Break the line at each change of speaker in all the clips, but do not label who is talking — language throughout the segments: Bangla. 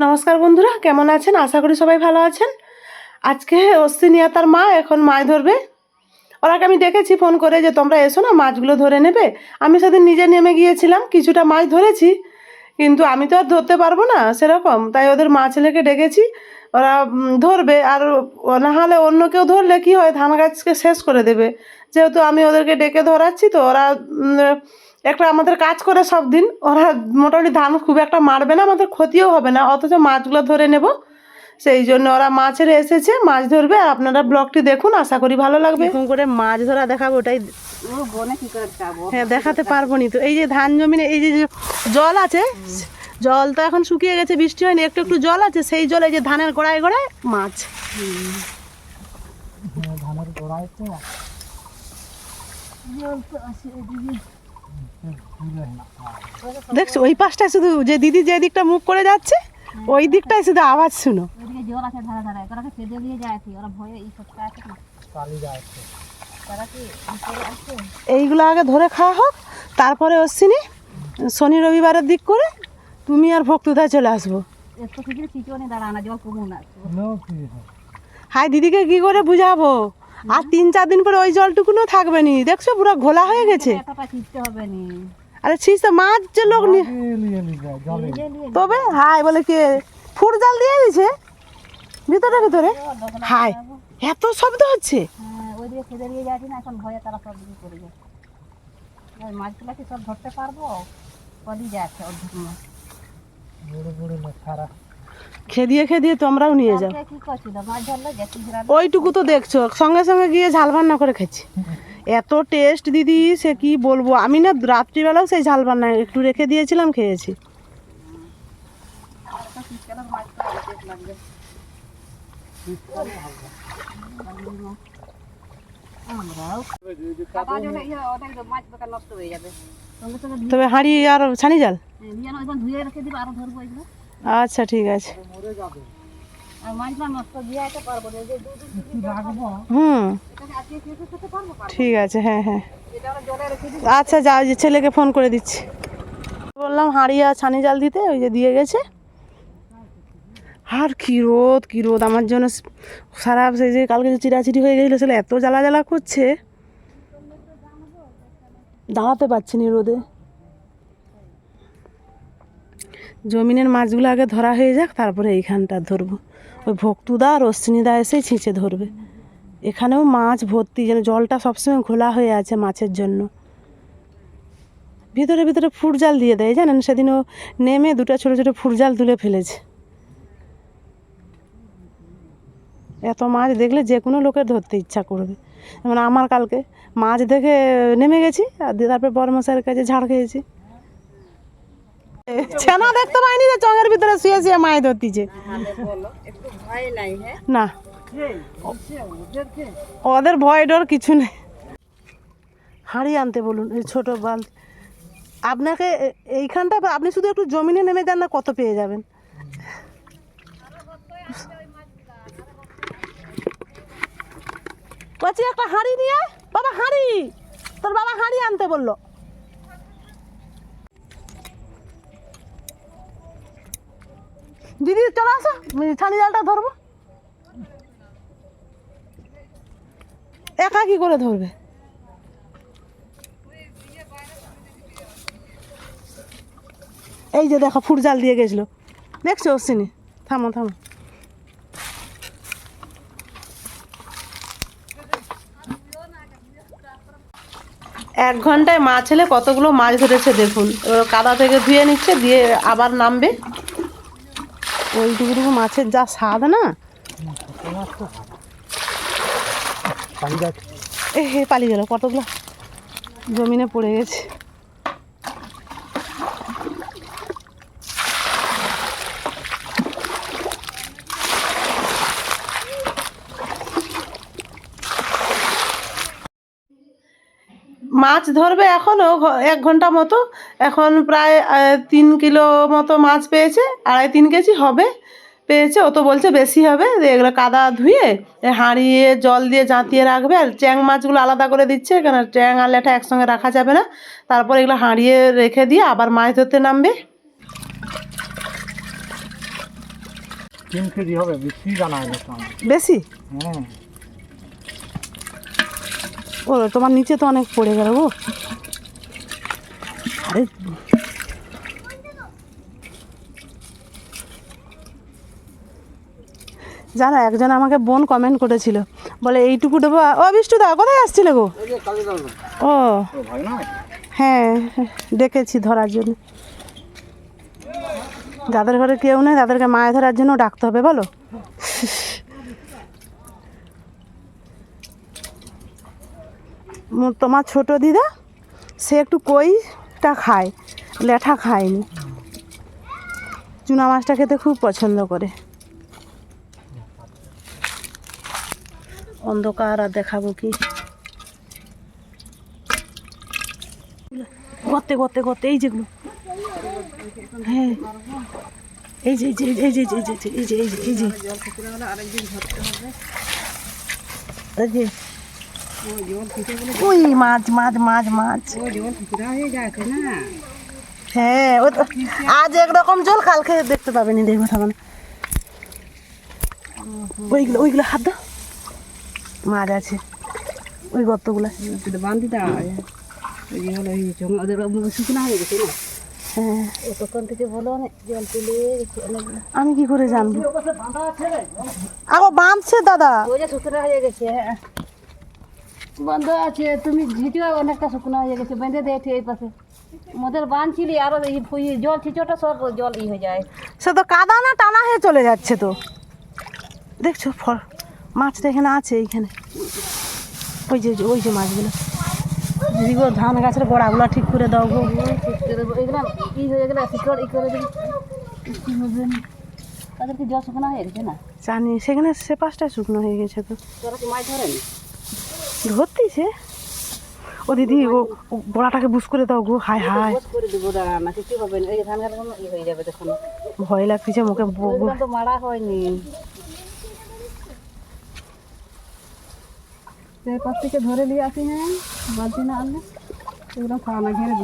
নমস্কার বন্ধুরা, কেমন আছেন? আশা করি সবাই ভালো আছেন। আজকে অশ্বিনী আর তার মা এখন মাছ ধরবে। ওরাকে আমি দেখেছি, ফোন করে যে তোমরা এসো না, মাছগুলো ধরে নেবে। আমি সেদিন নিজে নেমে গিয়েছিলাম, কিছুটা মাছ ধরেছি, কিন্তু আমি তো আর ধরতে পারব না, সেরকম। তাই ওদের মা ছেলেকে ডেকেছি, ওরা ধরবে, আর না হলে অন্য কেউ ধরলে কি হয়? ধান গাছকে শেষ করে দেবে। যেহেতু আমি ওদেরকে ডেকে ধরাচ্ছি তো ওরা একটা আমাদের কাজ করে সব দিন। ওরা মোটামুটি ধান খুব একটা মারবে না আমাদের ক্ষতিও হবে না। অথচ মাছগুলো ধরে নেব। সেই জন্য ওরা মাছের এসেছে মাছ ধরবে। আর আপনারা ব্লগটি দেখুন আশা করি ভালো লাগবে। এরকম করে মাছ ধরা দেখাবো ওটাই
ও বনে কি করে যাব?
হ্যাঁ দেখাতে পারব নি তো। এই যে ধান জমিনে এই যে যে জল আছে জল তো এখন শুকিয়ে গেছে বৃষ্টি হয়নি একটু একটু জল আছে সেই জলে এই যে ধানের গোড়ায় গোড়ায় মাছ। দেখছ ওই পাশটায় শুধু যে দিদি যে দিকটা মুখ করে যাচ্ছে ওই দিকটায় শুধু আওয়াজ শুনো।
জল আছে ধারে ধারে। ওরা খেতে দিয়ে যায় ওরা ভয়ে এই সবটা আছে না তারা কি
এইগুলো আগে ধরে খাওয়া হোক তারপরে অশ্বিনী শনি রবিবারের দিক করে তুমি আর ভক্তদায় চলে আসব। হাই দিদিকে কি করে বুঝাবো? আর তিন চার দিন পরে ওই জলটুকুনও থাকবে নি। দেখছ পুরো ঘোলা হয়ে গেছে। আরে ছিস তো মাছ যে লোক তবে হাই বলে কি? ফুট জাল দিয়ে দিছে ভিতরে ভিতরে? হাই এত শব্দ হচ্ছে।
হ্যাঁ ওইদিকে খেতে দিয়ে যাচ্ছি না এখন ভয়ে তারা সব মাছগুলো কি ধরতে পারব? কদি যাচ্ছে অর্ধেক মাছ
খেদিয়ে খেদিয়ে তোমরাও নিয়ে যাও। ওইটুকু তো দেখছ। সঙ্গে সঙ্গে গিয়ে ঝাল রান্না করে খাচ্ছি এত টেস্ট দিদি সে কি বলব? আমি না রাত্রিবেলাও সেই ঝাল রান্না একটু রেখে দিয়েছিলাম খেয়েছি।
ইয়ে হয়ে
তবে হাঁড়ি আর ছানি জাল
ওইখানে ধুয়ে রেখে দিবে আরও ধরবো
আচ্ছা ঠিক আছে।
যে
হুম। ঠিক আছে হ্যাঁ হ্যাঁ।
এটা ওরা জলে
আচ্ছা যাও যে ছেলেকে ফোন করে দিচ্ছি। বললাম হাঁড়ি আর ছানি জাল দিতে ওই যে দিয়ে গেছে। আর কী রোদ কী রোদ আমার জন্য স- সারা সেই যে কালকে যে চিরাচিরি হয়ে গেছিল সেটা এত জ্বালা জ্বালা করছে। দাঁড়াতে পারছি না রোদে। জমিনের মাছগুলো আগে ধরা হয়ে যাক, তারপরে এইখানটা ধরবো। ওই ভক্তুদা আর অশ্বিনীদা এসে ছিঁচে ধরবে। এখানেও মাছ ভর্তি, যেন জলটা সবসময় ঘোলা হয়ে আছে মাছের জন্য। ভিতরে ভিতরে ফুট জাল দিয়ে দেয়, জানেন? সেদিনও নেমে দুটো ছোটো ছোটো ফুট জাল তুলে ফেলেছে। এত মাছ দেখলে যে কোনো লোকের ধরতে ইচ্ছা করবে। যেমন আমার কালকে মাছ দেখে নেমে গেছি, আর তারপরে বড়মশাইয়ের কাছে ঝাড় খেয়েছি। ছেনা দেখতে পাইনি যে চঙের ভিতরে শুয়ে শুয়ে মাছ ধরতিছে।
নাই হ্যাঁ?
না। ওদের ভয় ডর কিছু নেই। হাঁড়ি আনতে বলুন এই ছোটো বাল। আপনাকে এইখানটা আপনি শুধু একটু জমিনে নেমে যান না কত পেয়ে যাবেন। বলছি একটা হাঁড়ি নিয়ে বাবা হাঁড়ি। তোর বাবা হাঁড়ি আনতে বলল। দিদি, চলে আসো। ছানি জালটা ধরবো। একা কি করে ধরবে? এই যে দেখো, ফুট জাল দিয়ে গেছিল। দেখছ, অশ্বিনী? থামো থামো। এক ঘন্টায় মাছ এলে কতগুলো মাছ ধরেছে দেখুন। কাদা থেকে ধুয়ে নিচ্ছে, দিয়ে আবার নামবে। ওইটুকুটুকু মাছের যা স্বাদ, না? এ, হে, পালিয়ে গেল কতগুলো জমিনে পড়ে গেছে। মাছ ধরবে এখনও এক ঘণ্টা মতো? এখন প্রায় তিন কিলো মতো মাছ পেয়েছে আড়াই তিন কেজি হবে পেয়েছে ও তো বলছে বেশি হবে এগুলো কাদা ধুয়ে এ হাঁড়িয়ে জল দিয়ে জাঁতিয়ে রাখবে আর চ্যাং মাছগুলো আলাদা করে দিচ্ছে কেন চ্যাং আর ল্যাঠা একসঙ্গে রাখা যাবে না তারপর এগুলো হাঁড়িয়ে রেখে দিয়ে আবার মাছ ধরতে নামবে।
তিন কেজি হবে বেশি জানা হ্যাঁ।
ও তোমার নিচে তো অনেক পড়ে গেল গো। জানো একজন আমাকে বোন কমেন্ট করেছিল। বলে এইটুকু দেবো ও বিষ্টুদা কোথায় আসছিলে গো? ও। হ্যাঁ ডেকেছি ধরার জন্য। যাদের ঘরে কেউ নেই তাদেরকে মায়ে ধরার জন্য ডাকতে হবে বলো। তোমার ছোট দিদা সে একটু একটা খায়, লেঠা খায়নি। চুনা মাছটা খেতে খুব পছন্দ করে। অন্ধকার আর দেখাবো কি? করতে করতে করতে এই যেগুলো। হ্যাঁ। এই যে এই যে এই যে এই যে এই যে এই যে। এই যে। ওই মাছ মাছ মাছ মাছ। হ্যাঁ ও তো আজ একরকম জল কালকে দেখতে পাবেনি দেখব থাকুন ওইগুলো ওইগুলো হাত দাও। মাছ আছে। ওই গর্তগুলো।
বান্ধি দাও ওই যে হলো এই জঙ্গল ওদের শুকনা হয়ে। গেছে না
হ্যাঁ
তখন
আমি কি করে জানব? আগো বাঁধছে দাদা।
হয়ে গেছে হ্যাঁ। বন্ধ আছে তুমি ঝিঁচো অনেকটা শুকনো হয়ে গেছে বেঁধে দেখে এই পাশে। মোদের বাঁধছিলি আরও এই ফুই- জল ছিচোটা সব জল ই হয়ে যায়।
সে তো কাদা না টানা হয়ে চলে যাচ্ছে তো। দেখছ ফল মাছটা এখানে আছে এইখানে। ওই যে ওই যে মাছগুলো। দিদি গো ধান গাছের গোড়াগুলো ঠিক করে দাও গো।
এগুলো ই হয়ে গেলে শিকড় ই করে দিবি। কি হবে তাদের কি জল শুকনো হয়ে গেছে না?
জানি সেখানে সে পাশটা শুকনো হয়ে গেছে তো।
তোরা কি মাছ ধরেনি?
ধরতেছে ও দিদি ও বড়াটাকে বুস করে দাও গো হায় হায়। ভয় লাগতেছে মুখে
মারা হয়নি। পাশ থেকে ধরে নিয়ে আসি হ্যাঁ বাদ দিন আনলে। এগুলো খাওয়ানা ঘেরে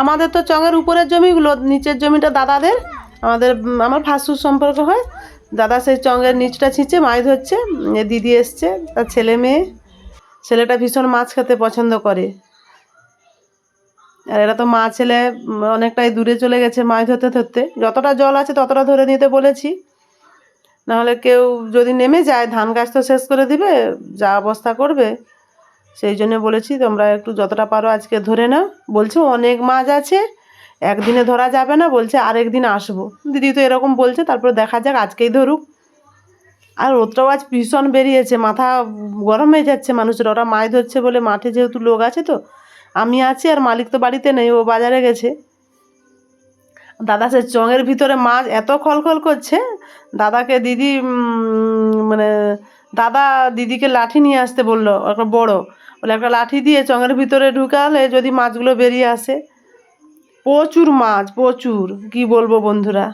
আমাদের তো চঙের উপরের জমিগুলো, নিচের জমিটা দাদাদের। আমাদের, আমার ভাসুর সম্পর্ক হয়। দাদা সেই চঙের নিচটা ছিঁচে মাছ ধরছে। দিদি এসছে, তার ছেলে মেয়ে। ছেলেটা ভীষণ মাছ খেতে পছন্দ করে। আর এরা তো মা ছেলে, অনেকটাই দূরে চলে গেছে মাছ ধরতে ধরতে। যতটা জল আছে ততটা ধরে নিতে বলেছি। নাহলে কেউ যদি নেমে যায়, ধান গাছ তো শেষ করে দিবে, যা অবস্থা করবে। সেই জন্য বলেছি, তোমরা একটু যতটা পারো আজকে ধরে নাও। বলছে, অনেক মাছ আছে, একদিনে ধরা যাবে না। বলছে, আরেক দিন আসব। দিদি তো এরকম বলছে, তারপর দেখা যাক, আজকেই ধরুক। আর রোদটাও আজ ভীষণ বেরিয়েছে, মাথা গরম হয়ে যাচ্ছে মানুষের। ওরা মাছ ধরছে বলে মাঠে যেহেতু লোক আছে তো, আমি আছি আর মালিক তো বাড়িতে নেই, ও বাজারে গেছে। দাদা সে চঙের ভিতরে মাছ এত খলখল করছে, দাদাকে দিদি মানে দাদা দিদিকে লাঠি নিয়ে আসতে বলল একটা বড়। বলে একটা লাঠি দিয়ে চঙের ভিতরে ঢুকালে যদি মাছগুলো বেরিয়ে আসে। প্রচুর মাছ প্রচুর কি বলব বন্ধুরা।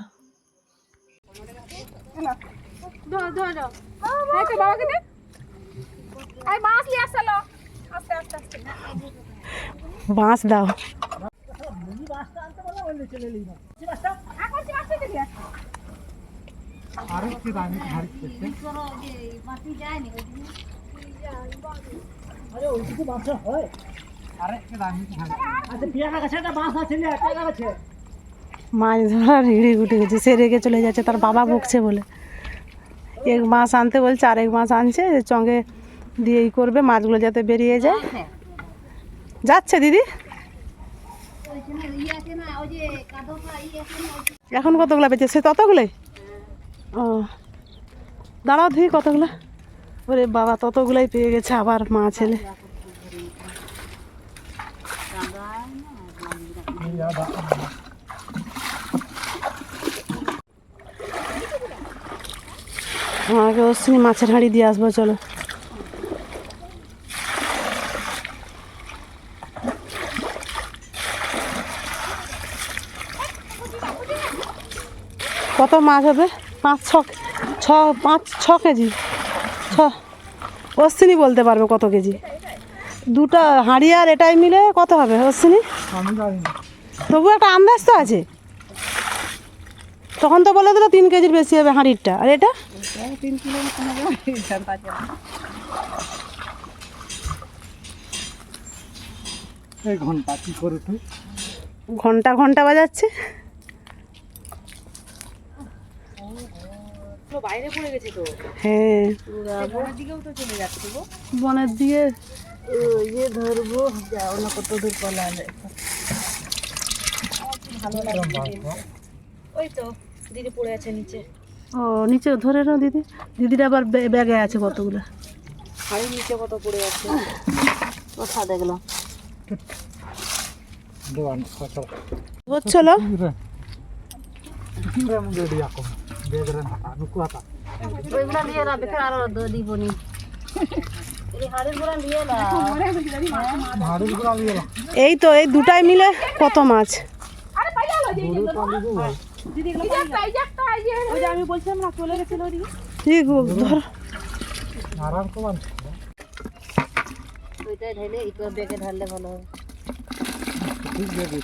বাঁশ দাও। মাছ ধরা রিড়ি উঠে গেছে সে রেগে চলে যাচ্ছে তার বাবা বকছে বলে। এক মাছ আনতে বলছে আরেক মাছ আনছে চঙ্গে দিয়ে ই করবে মাছগুলো যাতে বেরিয়ে যায়। যাচ্ছে দিদি? এখন কতগুলো বেঁচে সে ততগুলোই? ও। দাঁড়াও ধুই কতগুলো। ওরে বাবা, ততগুলাই পেয়ে গেছে আবার মা, ছেলে। আমাকে অশ্বিনী মাছের হাঁড়ি দিয়ে আসব, চলো। কত মাছ হবে? পাঁচ ছ ছ পাঁচ ছ কেজি। ছ। অশ্বিনী বলতে পারবে কত কেজি। দুটা হাঁড়ি আর এটাই মিলে কত হবে অশ্বিনী? তবু একটা আন্দাজ তো আছে। তখন তো বলে দিল তিন কেজির বেশি হবে হাঁড়িরটা আর এটা?
ঘণ্টা
ঘণ্টা ঘণ্টা বাজাচ্ছে
বাইরে পড়ে গেছে তো।
হ্যাঁ।
বনের দিকেও তো চলে যাচ্ছে গো।
বনের দিকে?
ইয়ে ধরবো যাও না কত দূর পলালে ভালো লাগছে ওই তো দিদি পড়ে আছে নিচে।
ও নিচে ধরে নাও দিদি। দিদির আবার ব্যাগে আছে কতগুলো?
হাড়ির নিচে কত পড়ে আছে। কথা দেখলাম
দোয়ান কত
হচ্ছিল
এই
তো এই দুটাই মিলে কত মাছ?
গরু পালি গো ভাই
আমি বলছিলাম না চলে গেছিল ওদিকে
দিদি গো- ধর
আরাম তো মান
ওইটাই ঢাইলে এই করে বেগে ঢাললে ভালো হবে
ঠিক বেগে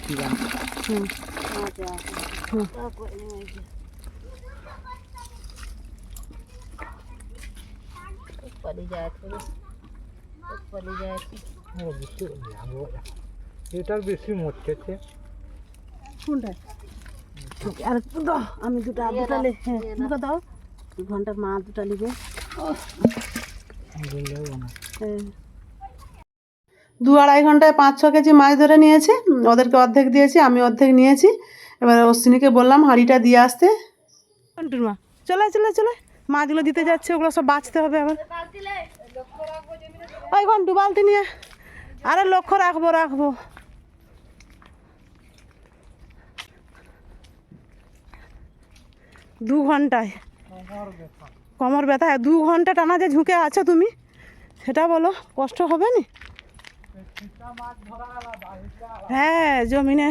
ঠিক আছে
পালি যায়
ও বেশি মরছে
কোনটা আর দাও আমি দুটা দুটা দুটো দাও দু ঘণ্টার মা দুটা নিবে হ্যাঁ। দু আড়াই ঘন্টায় পাঁচ ছ কেজি মাছ ধরে নিয়েছে। ওদেরকে অর্ধেক দিয়েছি, আমি অর্ধেক নিয়েছি। এবার অশ্বিনীকে বললাম হাঁড়িটা দিয়ে আসতে। মা, চলে চলে চলে। মাছগুলো দিতে যাচ্ছে, ওগুলো সব বাঁচতে হবে আবার। ওই ঘন্টু বালতি নিয়ে। আরে লক্ষ্য রাখব রাখব। দু ঘন্টায়। কোমর ব্যথা। দু ঘণ্টা টানা যে ঝুঁকে আছো তুমি, সেটা বলো, কষ্ট হবে নি? হ্যাঁ জমিনে